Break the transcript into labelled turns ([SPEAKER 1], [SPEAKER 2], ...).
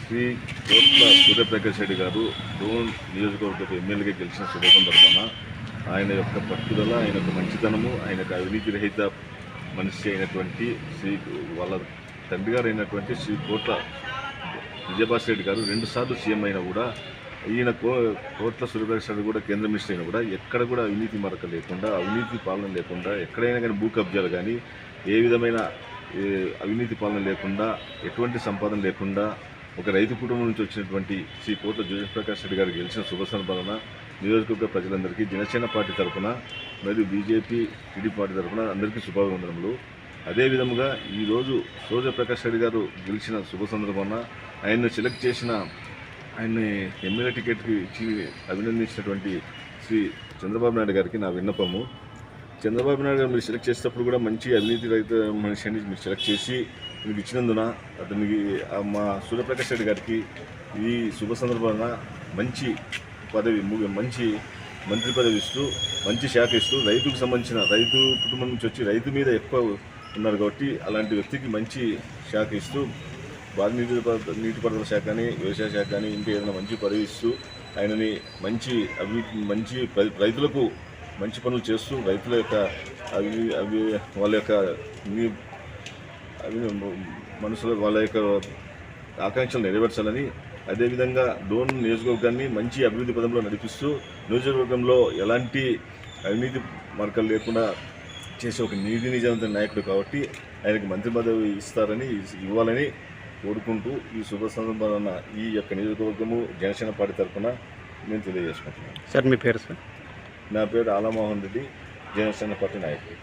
[SPEAKER 1] శ్రీ కోట్ల సూర్యప్రకాష్ రెడ్డి గారు డోన్ నియోజకవర్గ ఎమ్మెల్యేగా గెలిచిన శుభ సందర్భాన ఆయన యొక్క పట్టుదల ఆయన యొక్క మంచితనము ఆయన యొక్క అవినీతి రహిత మనిషి అయినటువంటి శ్రీ వాళ్ళ తండ్రి గారు అయినటువంటి శ్రీ కోట్ల విజయభాస్ రెడ్డి గారు రెండుసార్లు సీఎం అయినా కూడా ఈయన కో కోట్ల సూర్యప్రకాష్ రెడ్డి కూడా కేంద్ర మినిస్టర్ అయినా కూడా ఎక్కడ కూడా అవినీతి మరక లేకుండా అవినీతి పాలన లేకుండా ఎక్కడైనా కానీ భూ కబ్జాలు కానీ ఏ విధమైన అవినీతి పాలన లేకుండా ఎటువంటి సంపాదన లేకుండా ఒక రైతు కుటుంబం నుంచి వచ్చినటువంటి శ్రీ కోట్ల ప్రకాష్ రెడ్డి గారు గెలిచిన శుభ సందర్భాన నియోజకవర్గ ప్రజలందరికీ జనసేన పార్టీ తరఫున మరియు బీజేపీ టీడీ పార్టీ తరఫున అందరికీ శుభాభివందనములు. అదేవిధముగా ఈరోజు సూర్యప్రకాష్ రెడ్డి గారు గెలిచిన శుభ సందర్భాన ఆయన్ను సెలెక్ట్ చేసిన ఆయన్ని ఎమ్మెల్యే టికెట్కి ఇచ్చి అభినందించినటువంటి శ్రీ చంద్రబాబు నాయుడు గారికి నా విన్నపము. చంద్రబాబు నాయుడు గారు మీరు సెలెక్ట్ చేసేటప్పుడు కూడా మంచి అవినీతి రహిత మనిషిని మీరు సెలెక్ట్ చేసి మీకు ఇచ్చినందున అతనికి మా సూర్యప్రకాష్ రెడ్డి గారికి ఈ శుభ సందర్భంగా మంచి పదవి మంచి మంత్రి పదవి ఇస్తూ మంచి శాఖ ఇస్తూ రైతుకు సంబంధించిన రైతు కుటుంబం నుంచి వచ్చి రైతు మీద ఎక్కువ ఉన్నారు కాబట్టి అలాంటి వ్యక్తికి మంచి శాఖ ఇస్తూ బాధ నీటి నీటిపారుదల శాఖ కానీ వ్యవసాయ శాఖ కానీ ఇంకా ఏదైనా మంచి పదవి ఇస్తూ ఆయనని మంచి అభివృద్ధి మంచి రైతులకు మంచి పనులు చేస్తూ రైతుల యొక్క అవి అవి వాళ్ళ యొక్క నీ- అవి మనసులో వాళ్ళ యొక్క ఆకాంక్షలు నెరవేర్చాలని అదేవిధంగా డోన్ నియోజకవర్గాన్ని మంచి అభివృద్ధి పదంలో నడిపిస్తూ నియోజకవర్గంలో ఎలాంటి అవినీతి మార్గాలు లేకుండా చేసే ఒక నీతి నిజాంత నాయకుడు కాబట్టి ఆయనకు మంత్రి పదవి ఇస్తారని ఇవ్వాలని కోరుకుంటూ ఈ శుభ సందర్భాన ఈ యొక్క నియోజకవర్గము జనసేన పార్టీ తరఫున నేను తెలియజేసుకుంటున్నాను.
[SPEAKER 2] సార్ మీ పేరు సార్?
[SPEAKER 1] నా పేరు ఆలమోహన్ రెడ్డి జనసేన పార్టీ నాయకుడు.